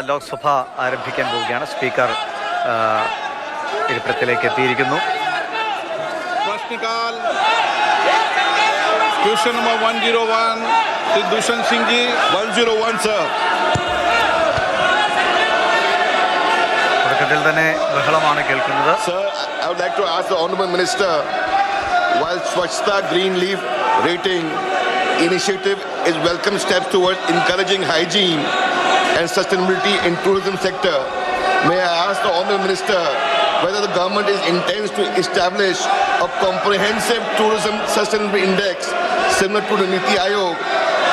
ലോക്സഭ ആരംഭിക്കാൻ പോവുകയാണ്. സ്പീക്കർ ഇരിപ്പിടത്തിലേക്ക് എത്തിയിരിക്കുന്നു. Question sir. തുടക്കത്തിൽ തന്നെ ബഹളമാണ് കേൾക്കുന്നത്. Sir I would like to Initiative is welcome steps towards encouraging hygiene and sustainability in tourism sector, may I ask the Honorable Minister whether the government is intends to establish a comprehensive tourism sustainability index similar to the Niti Aayog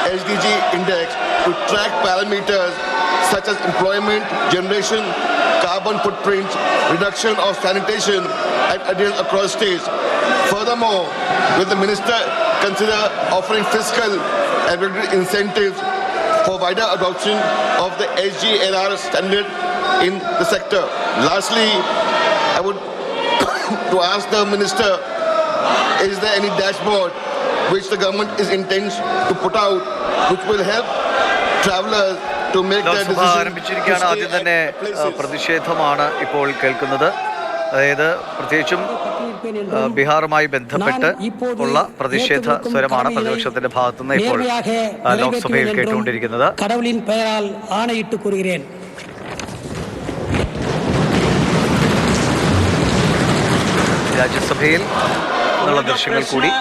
SDG index to track parameters such as employment generation, carbon footprint, reduction of sanitation and adherence across states. Furthermore, will the minister consider offering fiscal and incentives for wider adoption of the SGLR standard in the sector? Lastly, I would to ask the minister, is there any dashboard which the government is intends to put out which will help travelers to make their decision ആരംഭിച്ചിരിക്കുകയാണ് ആദ്യം തന്നെ? പ്രതിഷേധമാണ് ഇപ്പോൾ കേൾക്കുന്നത് അതായത് പ്രത്യേകിച്ചും ബീഹാറുമായി ബന്ധപ്പെട്ട് ഉള്ള പ്രതിഷേധ സ്വരമാണ് പ്രതിപക്ഷത്തിന്റെ ഭാഗത്തുനിന്ന് ഇപ്പോൾ ലോക്സഭയിൽ കേട്ടുകൊണ്ടിരിക്കുന്നത്. രാജ്യസഭയിൽ ഉള്ള ദൃശ്യങ്ങൾ കൂടി.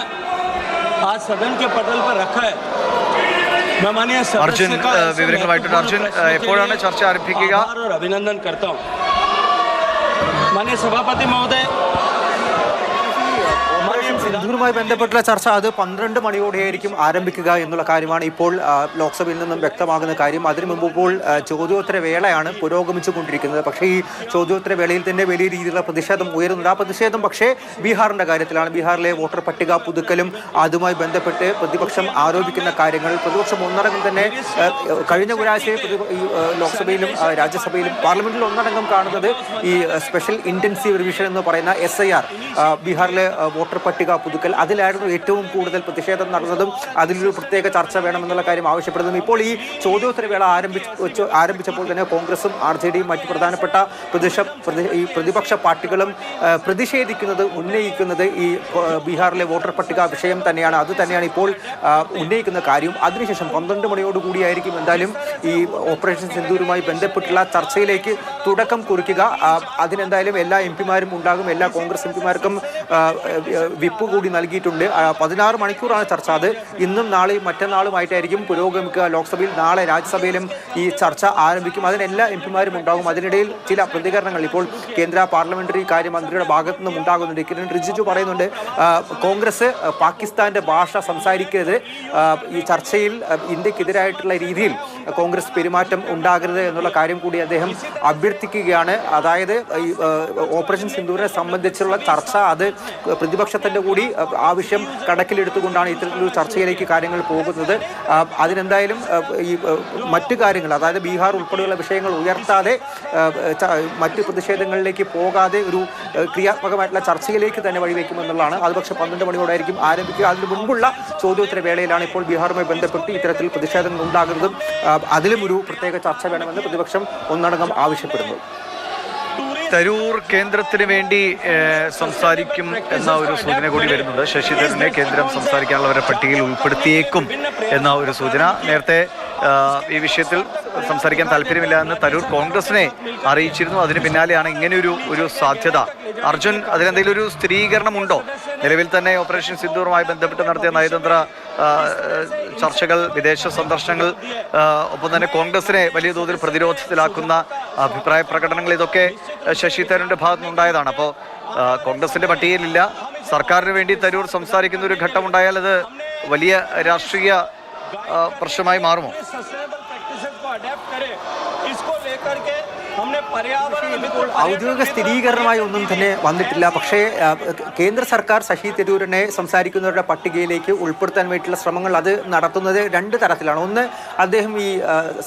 അർജുൻ വിവരങ്ങളുമായിട്ടുണ്ട്. അർജുൻ എപ്പോഴാണ് ചർച്ച ആരംഭിക്കുക? അഭിനന്ദൻ കർത്താവ് മാന്യ സഭാപതി മഹോദയ സിന്ധുവിനുമായി ബന്ധപ്പെട്ടുള്ള ചർച്ച അത് പന്ത്രണ്ട് മണിയോടെയായിരിക്കും ആരംഭിക്കുക എന്നുള്ള കാര്യമാണ് ഇപ്പോൾ ലോക്സഭയിൽ നിന്നും വ്യക്തമാകുന്ന കാര്യം. അതിനു മുമ്പ് ഇപ്പോൾ ചോദ്യോത്തര വേളയാണ് പുരോഗമിച്ചു കൊണ്ടിരിക്കുന്നത് പക്ഷേ ഈ ചോദ്യോത്തര വേളയിൽ തന്നെ വലിയ രീതിയിലുള്ള പ്രതിഷേധം ഉയരുന്നുണ്ട്. ആ പ്രതിഷേധം പക്ഷേ ബീഹാറിന്റെ കാര്യത്തിലാണ്. ബീഹാറിലെ വോട്ടർ പട്ടിക പുതുക്കലും അതുമായി ബന്ധപ്പെട്ട് പ്രതിപക്ഷം ആരോപിക്കുന്ന കാര്യങ്ങൾ പ്രതിപക്ഷം ഒന്നടങ്കം തന്നെ കഴിഞ്ഞ ഒരാഴ്ച ലോക്സഭയിലും രാജ്യസഭയിലും പാർലമെന്റിൽ ഒന്നടങ്കം കാണുന്നത് ഈ സ്പെഷ്യൽ ഇന്റൻസീവ് റിവിഷൻ എന്ന് പറയുന്ന എസ് ബീഹാറിലെ വോട്ടർ പട്ടിക പുതുക്കൽ അതിലായിരുന്നു ഏറ്റവും കൂടുതൽ പ്രതിഷേധം നടന്നതും അതിലൊരു പ്രത്യേക ചർച്ച വേണമെന്നുള്ള കാര്യം ആവശ്യപ്പെടുന്നതും. ഇപ്പോൾ ഈ ചോദ്യോത്തരവേള ആരംഭിച്ച് ആരംഭിച്ചപ്പോൾ തന്നെ കോൺഗ്രസും ആർ ജെ ഡിയും മറ്റ് പ്രധാനപ്പെട്ട പ്രതിഷ ഈ പ്രതിപക്ഷ പാർട്ടികളും പ്രതിഷേധിക്കുന്നത് ഉന്നയിക്കുന്നത് ഈ ബീഹാറിലെ വോട്ടർ പട്ടിക വിഷയം തന്നെയാണ്. അത് തന്നെയാണ് ഇപ്പോൾ ഉന്നയിക്കുന്ന കാര്യം അതിനുശേഷം പന്ത്രണ്ട് മണിയോട് കൂടിയായിരിക്കും എന്തായാലും ഈ ഓപ്പറേഷൻ സിന്ധൂരുമായി ബന്ധപ്പെട്ടുള്ള ചർച്ചയിലേക്ക് തുടക്കം കുറിക്കുക. അതിനെന്തായാലും എല്ലാ എം പിമാരും ഉണ്ടാകും. എല്ലാ കോൺഗ്രസ് എം പിമാർക്കും വിപ്പ് കൂടി നൽകിയിട്ടുണ്ട്. പതിനാറ് മണിക്കൂറാണ് ചർച്ച. അത് ഇന്നും നാളെയും മറ്റന്നാളുമായിട്ടായിരിക്കും പുരോഗമിക്കുക. ലോക്സഭയിൽ നാളെ രാജ്യസഭയിലും ഈ ചർച്ച ആരംഭിക്കും. അതിന് എല്ലാ എം പിമാരും ഉണ്ടാകും. അതിനിടയിൽ ചില പ്രതികരണങ്ങൾ ഇപ്പോൾ കേന്ദ്ര പാർലമെന്ററി കാര്യമന്ത്രിയുടെ ഭാഗത്തു നിന്നും ഉണ്ടാകുന്നുണ്ട്. കിരൺ റിജിജു പറയുന്നുണ്ട് കോൺഗ്രസ് പാകിസ്ഥാന്റെ ഭാഷ സംസാരിക്കരുത്. ഈ ചർച്ചയിൽ ഇന്ത്യക്കെതിരായിട്ടുള്ള രീതിയിൽ കോൺഗ്രസ് പെരുമാറ്റം ഉണ്ടാകരുത് എന്നുള്ള കാര്യം കൂടി അദ്ദേഹം അഭ്യർത്ഥിക്കുകയാണ്. അതായത് ഓപ്പറേഷൻ സിന്ദൂരിനെ സംബന്ധിച്ചുള്ള ചർച്ച അത് പ്രതിപക്ഷത്തിന്റെ കൂടി ആവശ്യം കണക്കിലെടുത്തുകൊണ്ടാണ് ഇത്തരത്തിലൊരു ചർച്ചയിലേക്ക് കാര്യങ്ങൾ പോകുന്നത്. അതിനെന്തായാലും ഈ മറ്റു കാര്യങ്ങൾ അതായത് ബീഹാർ ഉൾപ്പെടെയുള്ള വിഷയങ്ങൾ ഉയർത്താതെ മറ്റ് പ്രതിഷേധങ്ങളിലേക്ക് പോകാതെ ഒരു ക്രിയാത്മകമായിട്ടുള്ള ചർച്ചയിലേക്ക് തന്നെ വഴിവെക്കുമെന്നുള്ളതാണ്. അത് പക്ഷേ പന്ത്രണ്ട് മണിയോടായിരിക്കും ആരംഭിക്കുക. അതിന് മുമ്പുള്ള ചോദ്യോത്തര വേളയിലാണ് ഇപ്പോൾ ബീഹാറുമായി ബന്ധപ്പെട്ട് ഇത്തരത്തിൽ പ്രതിഷേധങ്ങൾ ഉണ്ടാകുന്നതും അതിലും ഒരു പ്രത്യേക ചർച്ച വേണമെന്ന് പ്രതിപക്ഷം ഒന്നടങ്കം ആവശ്യപ്പെടുന്നു. തരൂർ കേന്ദ്രത്തിന് വേണ്ടി സംസാരിക്കും എന്ന ഒരു സൂചന കൂടി വരുന്നുണ്ട്. ശശി തരൂരിനെ കേന്ദ്രം സംസാരിക്കാനുള്ളവരുടെ പട്ടികയിൽ ഉൾപ്പെടുത്തിയേക്കും എന്ന ഒരു സൂചന. നേരത്തെ ഈ വിഷയത്തിൽ സംസാരിക്കാൻ താല്പര്യമില്ല എന്ന് തരൂർ കോൺഗ്രസിനെ അറിയിച്ചിരുന്നു. അതിന് പിന്നാലെയാണ് ഇങ്ങനെയൊരു ഒരു സാധ്യത. അർജുൻ അതിനെന്തെങ്കിലും ഒരു സ്ഥിരീകരണമുണ്ടോ? നിലവിൽ തന്നെ ഓപ്പറേഷൻ സിന്ദൂറുമായി ബന്ധപ്പെട്ട് നടത്തിയ നയതന്ത്ര ചർച്ചകൾ വിദേശ സന്ദർശനങ്ങൾ ഒപ്പം തന്നെ കോൺഗ്രസിനെ വലിയ തോതിൽ പ്രതിരോധത്തിലാക്കുന്ന അഭിപ്രായ പ്രകടനങ്ങൾ ഇതൊക്കെ ശശി തരൂരിന്റെ ഭാഗത്തുനിന്നുണ്ടായതാണ്. അപ്പോൾ കോൺഗ്രസിന്റെ പട്ടികയിലില്ല. സർക്കാരിന് വേണ്ടി തരൂർ സംസാരിക്കുന്ന ഒരു ഘട്ടമുണ്ടായാൽ അത് വലിയ രാഷ്ട്രീയ പ്രശ്നമായി മാറുമോ ഔദ്യോഗിക സ്ഥിരീകരണമായി ഒന്നും തന്നെ വന്നിട്ടില്ല. പക്ഷേ കേന്ദ്ര സർക്കാർ ശശി തരൂരിനെ സംസാരിക്കുന്നവരുടെ പട്ടികയിലേക്ക് ഉൾപ്പെടുത്താൻ വേണ്ടിയിട്ടുള്ള ശ്രമങ്ങൾ അത് നടത്തുന്നത് രണ്ട് തരത്തിലാണ്. ഒന്ന് അദ്ദേഹം ഈ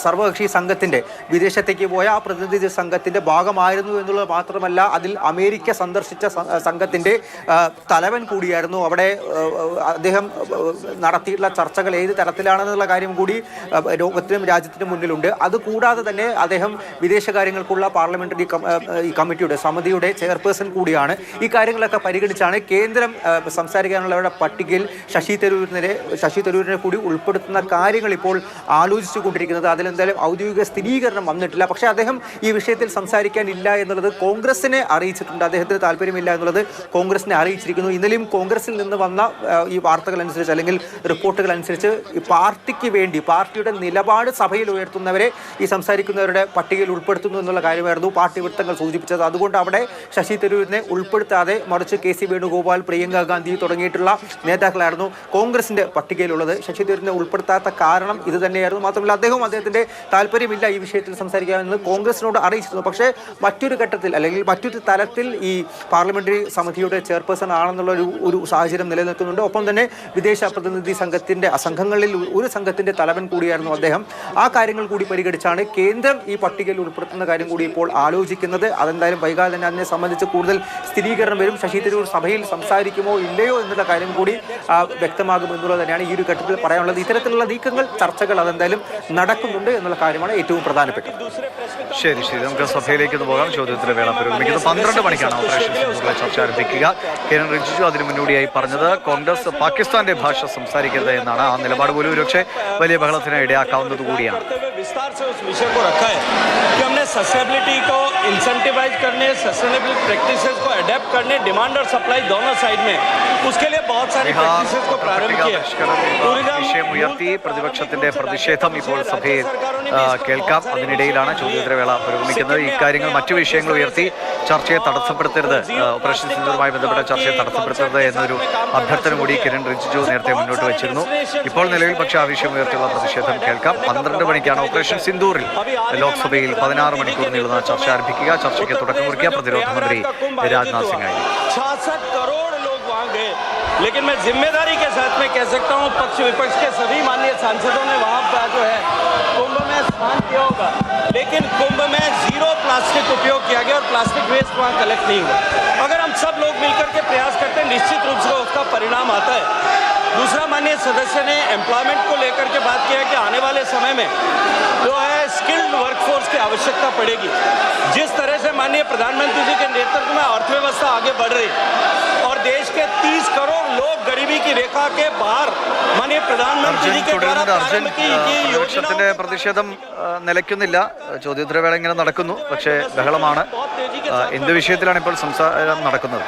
സർവകക്ഷി സംഘത്തിന്റെ വിദേശത്തേക്ക് പോയ ആ പ്രതിനിധി സംഘത്തിന്റെ ഭാഗമായിരുന്നു എന്നുള്ളത് മാത്രമല്ല അതിൽ അമേരിക്ക സന്ദർശിച്ച സംഘത്തിന്റെ തലവൻ കൂടിയായിരുന്നു. അവിടെ അദ്ദേഹം നടത്തിയിട്ടുള്ള ചർച്ചകൾ ഏത് തരത്തിലാണെന്നുള്ള കാര്യം കൂടി ലോകത്തിനും രാജ്യത്തിനും മുന്നിലുണ്ട്. അതുകൂടാതെ തന്നെ അദ്ദേഹം വിദേശകാര്യങ്ങൾ വിദേശകാര്യങ്ങൾക്കുള്ള പാർലമെന്ററി ഈ കമ്മിറ്റിയുടെ സമിതിയുടെ ചെയർപേഴ്സൺ കൂടിയാണ്. ഈ കാര്യങ്ങളൊക്കെ പരിഗണിച്ചാണ് കേന്ദ്രം സംസാരിക്കാനുള്ളവരുടെ പട്ടികയിൽ ശശി തരൂരിനെ ശശി തരൂരിനെ കൂടി ഉൾപ്പെടുത്തുന്ന കാര്യങ്ങൾ ഇപ്പോൾ ആലോചിച്ചു കൊണ്ടിരിക്കുന്നത് അതിലെന്തായാലും ഔദ്യോഗിക സ്ഥിരീകരണം വന്നിട്ടില്ല. പക്ഷേ അദ്ദേഹം ഈ വിഷയത്തിൽ സംസാരിക്കാനില്ല എന്നുള്ളത് കോൺഗ്രസിനെ അറിയിച്ചിട്ടുണ്ട്. അദ്ദേഹത്തിന് താല്പര്യമില്ല എന്നുള്ളത് കോൺഗ്രസിനെ അറിയിച്ചിരിക്കുന്നു. ഇന്നലെയും കോൺഗ്രസിൽ നിന്ന് വന്ന ഈ വാർത്തകൾ അനുസരിച്ച് അല്ലെങ്കിൽ റിപ്പോർട്ടുകൾ അനുസരിച്ച് പാർട്ടിക്ക് വേണ്ടി പാർട്ടിയുടെ നിലപാട് സഭയിൽ ഉയർത്തുന്നവരെ ഈ സംസാരിക്കുന്നവരുടെ പട്ടികയിൽ ഉൾപ്പെടുത്തുന്നു എന്നുള്ള കാര്യമായിരുന്നു പാർട്ടി വൃത്തങ്ങൾ സൂചിപ്പിച്ചത്. അതുകൊണ്ട് അവിടെ ശശി തരൂരിനെ ഉൾപ്പെടുത്താതെ മറിച്ച് കെ സി വേണുഗോപാൽ പ്രിയങ്ക ഗാന്ധി തുടങ്ങിയിട്ടുള്ള നേതാക്കളായിരുന്നു കോൺഗ്രസിന്റെ പട്ടികയിലുള്ളത്. ശശി തരൂരിനെ ഉൾപ്പെടുത്താത്ത കാരണം ഇത് തന്നെയായിരുന്നു. മാത്രമല്ല അദ്ദേഹം അദ്ദേഹത്തിന്റെ താല്പര്യമില്ല ഈ വിഷയത്തിൽ സംസാരിക്കാമെന്ന് കോൺഗ്രസിനോട് അറിയിച്ചിരുന്നു. പക്ഷേ മറ്റൊരു ഘട്ടത്തിൽ അല്ലെങ്കിൽ മറ്റൊരു തലത്തിൽ ഈ പാർലമെന്ററി സമിതിയുടെ ചെയർപേഴ്സൺ ആണെന്നുള്ള ഒരു ഒരു സാഹചര്യം നിലനിൽക്കുന്നുണ്ട്. ഒപ്പം തന്നെ വിദേശ പ്രതിനിധി സംഘത്തിന്റെ സംഘങ്ങളിൽ ഒരു സംഘത്തിന്റെ തലവൻ കൂടിയായിരുന്നു അദ്ദേഹം. ആ കാര്യങ്ങൾ കൂടി പരിഗണിച്ചാണ് കേന്ദ്രം ഈ പട്ടികയിൽ ഉൾപ്പെടുത്തുന്ന കാര്യം കാര്യം കൂടി ഇപ്പോൾ ആലോചിക്കുന്നത് അതെന്തായാലും വൈകാതെ തന്നെ അതിനെ സംബന്ധിച്ച് കൂടുതൽ സ്ഥിരീകരണം വരും. ശശി തരൂർ സഭയിൽ സംസാരിക്കുമോ ഇല്ലയോ എന്നുള്ള കാര്യം കൂടി വ്യക്തമാകും എന്നുള്ളത് തന്നെയാണ് ഈ ഒരു ഘട്ടത്തിൽ പറയാനുള്ളത്. ഇത്തരത്തിലുള്ള നീക്കങ്ങൾ ചർച്ചകൾ അതെന്തായാലും നടക്കുന്നുണ്ട് എന്നുള്ള കാര്യമാണ് ഏറ്റവും പ്രധാനപ്പെട്ടത്. ശരി ശരി. നമുക്ക് സഭയിലേക്ക് ഒന്ന് പോകാം. ചോദ്യത്തിന് വേള പുരോഗമിക്കുന്നത് പന്ത്രണ്ട് മണിക്കാണ് ഓപ്പറേഷൻ ചർച്ച ആരംഭിക്കുക. കിരൺ റിജിജു അതിന് മുന്നോടിയായി പറഞ്ഞത് കോൺഗ്രസ് പാകിസ്ഥാന്റെ ഭാഷ സംസാരിക്കരുത് എന്നാണ്. ആ നിലപാട് പോലും ഒരുപക്ഷെ വലിയ ബഹളത്തിന് ഇടയാക്കാവുന്നത് കൂടിയാണ്. विस्तार से उस विषय को रखा है कि हमने सस्टेनेबिलिटी को इंसेंटिवाइज करने सस्टेनेबल प्रैक्टिसेस को अडेप्ट करने डिमांड और सप्लाई दोनों साइड में उसके लिए बहुत सारी ബീഹാർ प्रैक्टिसेस को प्रारंभ പട്ടിക किया പരിഷ്കരണം എന്ന വിഷയം ഉയർത്തി പ്രതിപക്ഷത്തിന്റെ പ്രതിഷേധം ഇപ്പോൾ സഭയിൽ ആ, കേൾക്കാം അതിനിടയിലാണ് ചോദ്യോത്തരവേള പുരോഗമിക്കുന്നത് ഇക്കാര്യങ്ങൾ മറ്റു വിഷയങ്ങൾ ഉയർത്തി ചർച്ചയെ തടസ്സപ്പെടുത്തരുത്. ഓപ്പറേഷൻ സിന്ധുവുമായി ബന്ധപ്പെട്ട ചർച്ചയെ തടസ്സപ്പെടുത്തരുത് എന്നൊരു അഭ്യർത്ഥന കൂടി കിരൺ റിജിജു നേരത്തെ മുന്നോട്ട് വെച്ചിരുന്നു. ഇപ്പോൾ നിലവിൽ പക്ഷേ ആ വിഷയം ഉയർത്തിയുള്ള പ്രതിഷേധം കേൾക്കാം. പന്ത്രണ്ട് മണിക്കാണ് ഓപ്പറേഷൻ സിന്ദൂറിൽ. ലോക്സഭയിൽ പതിനാറ് മണിക്കൂർ നീളുന്ന ചർച്ച ആരംഭിക്കുക. ചർച്ചയ്ക്ക് തുടക്കം കുറിക്കുക പ്രതിരോധ മന്ത്രി രാജ്നാഥ് സിംഗ് ആയിരിക്കും लेकिन मैं ज़िम्मेदारी के साथ में कह सकता हूँ, पक्ष विपक्ष के सभी माननीय सांसदों ने वहाँ पर जो है, कुंभ में स्थान किया होगा। लेकिन कुंभ में ज़ीरो प्लास्टिक उपयोग किया गया और प्लास्टिक वेस्ट वहाँ कलेक्ट नहीं हुआ। अगर हम सब लोग मिलकर के प्रयास करते हैं, निश्चित रूप से उसका परिणाम आता है। दूसरा माननीय सदस्य ने एम्प्लॉयमेंट को लेकर के बात किया कि आने वाले समय में जो है स्किल्ड वर्कफोर्स की आवश्यकता पड़ेगी। जिस तरह से माननीय प्रधानमंत्री जी के नेतृत्व में अर्थव्यवस्था आगे बढ़ रही और देश के 30 करोड़ लोग गरीबी की रेखा के बाहर माननीय प्रधानमंत्री അർജുൻ जी के द्वारा തുടരുന്നുണ്ട് അർജുൻ प्रारंभ की ആ, गई പ്രതിപക്ഷത്തിന്റെ योजनाओं പ്രതിഷേധം ആ, നിലയ്ക്കുന്നില്ല ചോദ്യോത്തരവേള ഇങ്ങനെ നടക്കുന്നു പക്ഷേ ബഹളമാണ് बहुत तेजी के ആ, साथ എന്ത് വിഷയത്തിലാണ് ഇപ്പോൾ സംസാരം നടക്കുന്നത്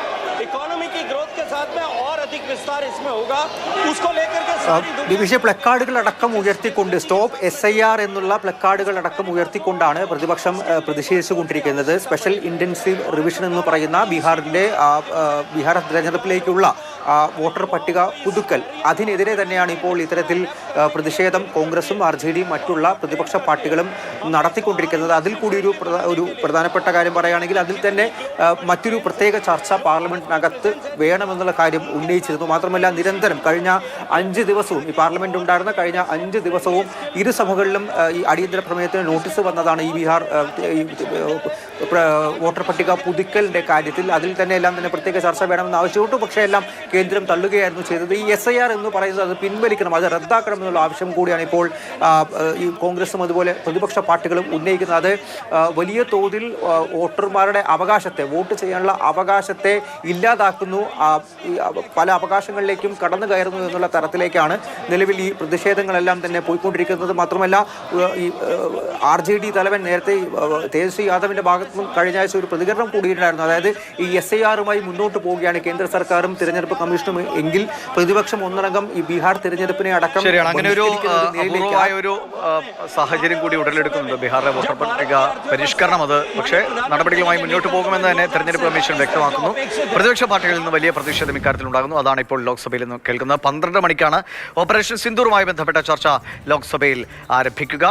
ഡിവിഷൻ പ്ലക്കാർഡുകൾ അടക്കം ഉയർത്തിക്കൊണ്ട് സ്റ്റോപ്പ് എസ് ഐ ആർ എന്നുള്ള പ്ലക്കാർഡുകൾ അടക്കം ഉയർത്തിക്കൊണ്ടാണ് പ്രതിപക്ഷം പ്രതിഷേധിച്ചുകൊണ്ടിരിക്കുന്നത്. സ്പെഷ്യൽ ഇന്റൻസീവ് റിവിഷൻ എന്ന് പറയുന്ന ബീഹാറിന്റെ ബീഹാർ തിരഞ്ഞെടുപ്പിലേക്കുള്ള വോട്ടർ പട്ടിക പുതുക്കൽ. അതിനെതിരെ തന്നെയാണ് ഇപ്പോൾ ഇത്തരത്തിൽ പ്രതിഷേധം കോൺഗ്രസും ആർ ജെ ഡിയും മറ്റുള്ള പ്രതിപക്ഷ പാർട്ടികളും നടത്തിക്കൊണ്ടിരിക്കുന്നത്. അതിൽ കൂടി ഒരു ഒരു പ്രധാനപ്പെട്ട കാര്യം പറയുകയാണെങ്കിൽ അതിൽ തന്നെ മറ്റൊരു പ്രത്യേക ചർച്ച പാർലമെന്റിനകത്ത് വേണമെന്നുള്ള കാര്യം ഉന്നയിച്ചിരുന്നു. മാത്രമല്ല നിരന്തരം കഴിഞ്ഞ അഞ്ച് ദിവസവും ഈ പാർലമെന്റ് ഉണ്ടായിരുന്ന കഴിഞ്ഞ അഞ്ച് ദിവസവും ഇരു സഭകളിലും ഈ അടിയന്തര പ്രമേയത്തിന് നോട്ടീസ് വന്നതാണ് ഈ ബീഹാർ വോട്ടർ പട്ടിക പുതുക്കലിന്റെ കാര്യത്തിൽ അതിൽ തന്നെ എല്ലാം തന്നെ പ്രത്യേക ചർച്ച വേണമെന്ന് ആവശ്യപ്പെട്ടു. പക്ഷേ എല്ലാം കേന്ദ്രം തള്ളുകയായിരുന്നു ചെയ്തത്. ഈ എസ് ഐ ആർ എന്ന് പറയുന്നത് അത് പിൻവലിക്കണം അത് റദ്ദാക്കണം എന്നുള്ള ആവശ്യം കൂടിയാണ് ഇപ്പോൾ ഈ കോൺഗ്രസും അതുപോലെ പ്രതിപക്ഷ പാർട്ടികളും ഉന്നയിക്കുന്നത്. അത് വലിയ തോതിൽ വോട്ടർമാരുടെ അവകാശത്തെ വോട്ട് ചെയ്യാനുള്ള അവകാശത്തെ ഇല്ലാതാക്കുന്നു. പല അവകാശങ്ങളിലേക്കും കടന്നു കയറുന്നു എന്നുള്ള തരത്തിലേക്കാണ് നിലവിൽ ഈ പ്രതിഷേധങ്ങളെല്ലാം തന്നെ പോയിക്കൊണ്ടിരിക്കുന്നത്. മാത്രമല്ല ഈ ആർ ജെ ഡി തലവൻ നേരത്തെ തേജസ്വി യാദവിന്റെ ഭാഗത്തു കഴിഞ്ഞ ആഴ്ച ഒരു പ്രതികരണം കൂടിയിട്ടുണ്ടായിരുന്നു. അതായത് ഈ എസ് ഐ ആറുമായി മുന്നോട്ട് പോവുകയാണ് കേന്ദ്ര സർക്കാരും തിരഞ്ഞെടുപ്പ് കമ്മീഷനും എങ്കിൽ പ്രതിപക്ഷം ഒന്നടങ്കം ഈ ബീഹാർ തിരഞ്ഞെടുപ്പിനെ അടക്കം അങ്ങനെ ഒരു ഒരു സാഹചര്യം കൂടി ഉടലെടുക്കുന്നുണ്ട്. ബീഹാറിലെ വോട്ടർ പട്ടിക പരിഷ്കരണം അത് പക്ഷേ നടപടികളുമായി മുന്നോട്ട് പോകുമെന്ന് തന്നെ തെരഞ്ഞെടുപ്പ് കമ്മീഷൻ വ്യക്തമാക്കുന്നു. പ്രതിപക്ഷ പാർട്ടികളിൽ നിന്ന് വലിയ പ്രതിഷേധം ഇക്കാര്യത്തിൽ ഉണ്ടാകുന്നു. അതാണ് ഇപ്പോൾ ലോക്സഭയിൽ നിന്ന് കേൾക്കുന്നത്. പന്ത്രണ്ട് മണിക്കാണ് ഓപ്പറേഷൻ സിന്ദൂറുമായി ബന്ധപ്പെട്ട ചർച്ച ലോക്സഭയിൽ ആരംഭിക്കുക.